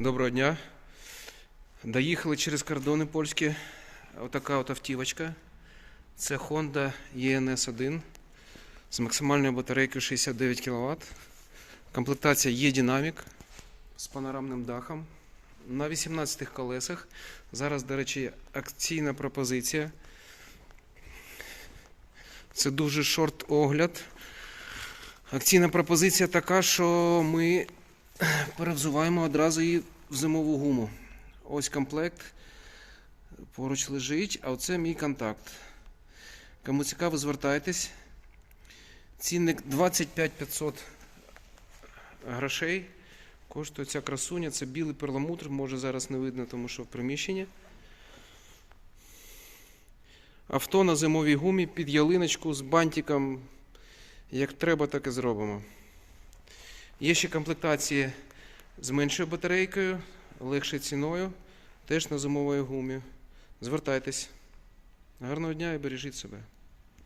Доброго дня. Доїхали через кордони польські. Отака от автівочка. Це Honda ENS1 з максимальною батарейкою 69 кВт. Комплектація є динамік з панорамним дахом. На 18 колесах. Зараз, до речі, акційна пропозиція. Це дуже шорт огляд. Акційна пропозиція така, що ми перевзуваємо одразу її в зимову гуму. Ось комплект. Поруч лежить, а оце мій контакт. Кому цікаво, звертайтесь. Цінник 25 500 грошей. Коштує ця красуня. Це білий перламутр, може зараз не видно, тому що в приміщенні. Авто на зимовій гумі під ялиночку з бантиком. Як треба, так і зробимо. Є ще комплектації з меншою батарейкою, легшою ціною, теж на зимовій гумі. Звертайтесь. Гарного дня і бережіть себе.